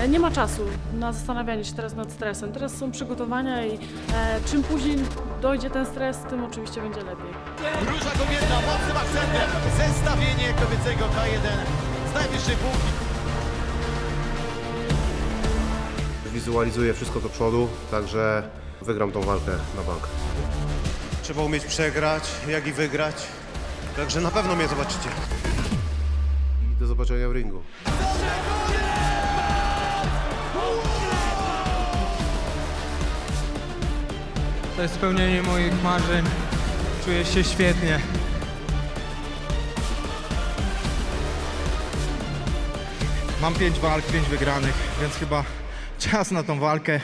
E, Nie ma czasu na zastanawianie się teraz nad stresem. Teraz są przygotowania i e, czym później dojdzie ten stres, tym oczywiście będzie lepiej. Róża kobieta mocnym akcentem. Zestawienie kobiecego K1 z najwyższej półki. Wizualizuję wszystko do przodu, także wygram tą walkę na bank. Trzeba umieć przegrać, jak i wygrać. Także na pewno mnie zobaczycie. I do zobaczenia w ringu. To jest spełnienie moich marzeń. Czuję się świetnie. Mam pięć walk, pięć wygranych, więc chyba czas na tą walkę.